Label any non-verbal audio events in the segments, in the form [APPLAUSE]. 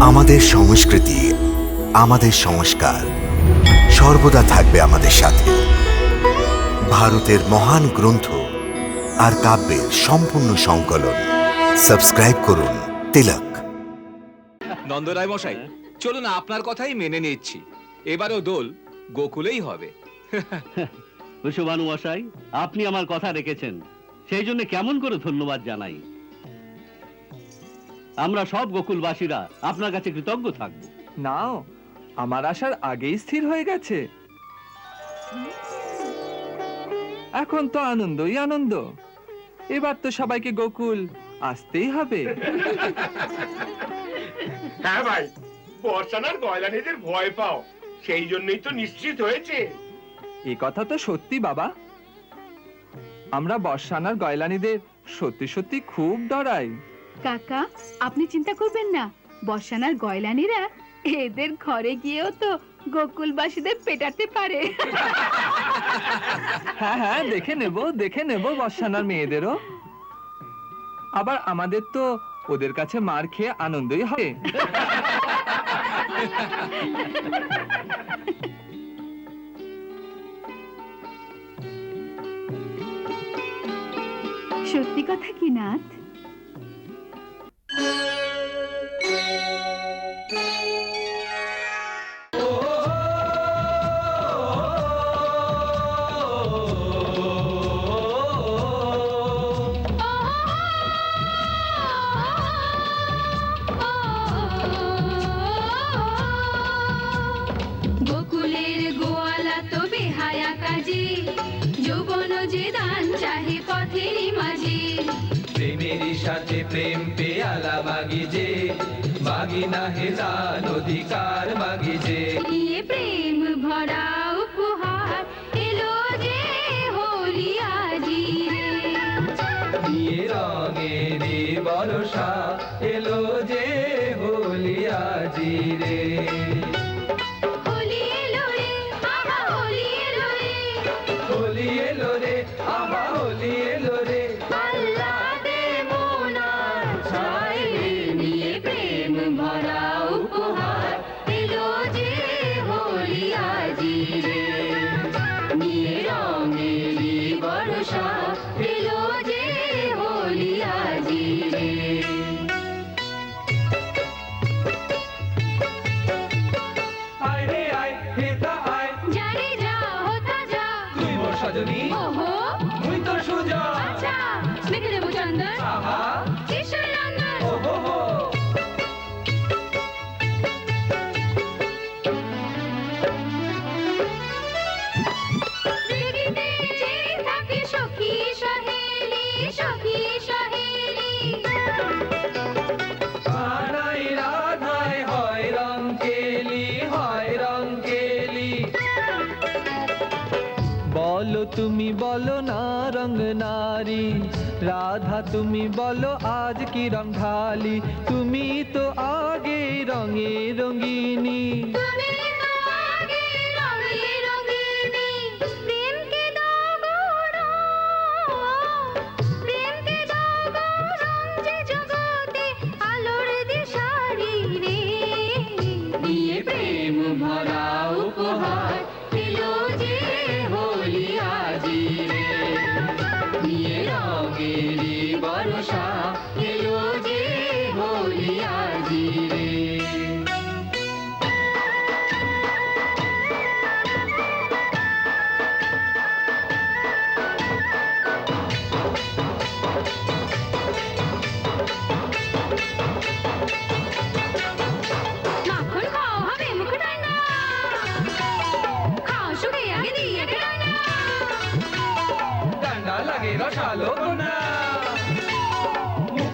আমাদের সংস্কৃতি আমাদের সংস্কার সর্বদা থাকবে আমাদের সাথে। ভারতের মহান গ্রন্থ আর কাব্যের সম্পূর্ণ সংকলন। সাবস্ক্রাইব করুন তিলক। নন্দরায় মশাই চলুন আপনার কথাই মেনে নিচ্ছি। এবারও দোল গোকুলেই হবে। [LAUGHS] মশাই আপনি আমার কথা রেখেছেন। সেই জন্য কেমন করে ধন্যবাদ জানাই। আমরা সব গোকুলবাসীরা আপনার কাছে কৃতজ্ঞ থাকব। নাও আমার আসার আগেই স্থির হয়ে গেছে। এখন তো আনন্দই আনন্দ। এবার তো সবাইকে গোকুল আসতেই হবে। হ্যাঁ ভাই বর্ষানার গয়লানিদের ভয় পাও সেই জন্যই তো নিশ্চিত হয়েছে। এ কথা তো সত্যি বাবা। আমরা বর্ষানার গয়লানিদের সত্যি সত্যি খুব ডরাই। কাকা আপনি চিন্তা করবেন না। বর্ষানার গয়লানিরা এদের ঘরে গিয়েও তো গোকুলবাসীদের পেটাতে পারে। হ্যাঁ হ্যাঁ দেখে নেব দেখে নেব বর্ষানার মেয়েদেরও। আবার আমাদের তো ওদের কাছে মার খেয়ে আনন্দই হবে। সত্যি কথা কি নাথ? পথেরই মাঝে। প্রেমেরই সাথে প্রেম পেয়ালা মাগি যে মাগি না হেজান অধিকার যে নিয়ে প্রেম ভরা উপহার এলো যে হোলি আজি রে দিয়ে রঙেরই বরসা এলো যে হোলিয়াজি রে छू जा अच्छा निकले वो चंदन বলো তুমি বলো না রং নারী। রাধা, তুমি বলো আজ কি রং ঢালি। তুমি তো আগে রঙে আজি রে দিয়ে বর্ষা এলো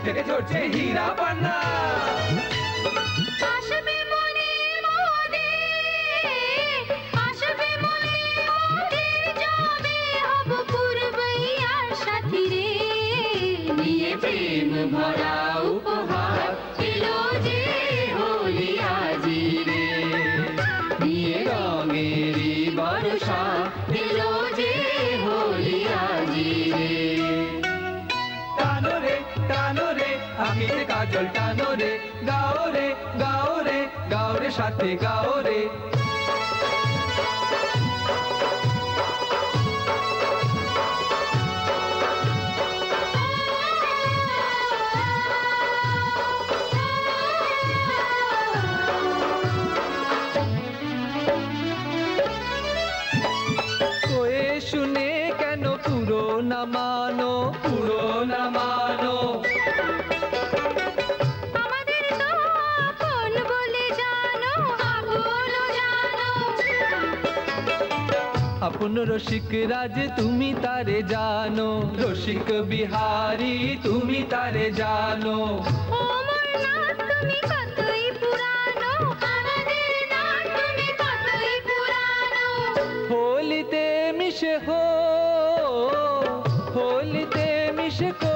থেকে ঝরছে হীরা পান্না। প্রেম ভরা উপহার এলো যে হোলি আজি রে নিয়ে রঙেরই বর্ষা কাজল টানো রে, গাও রে গাও রে গাও রে সাথে, গাও রে। শুনে কেন পুরো না মানো, পুরো না আপন রসিক রাজ তুমি তারে জানো। রসিক বিহারি তুমি তারে জানো। হোলিতে মিশে হো হোলিতে মিশে কো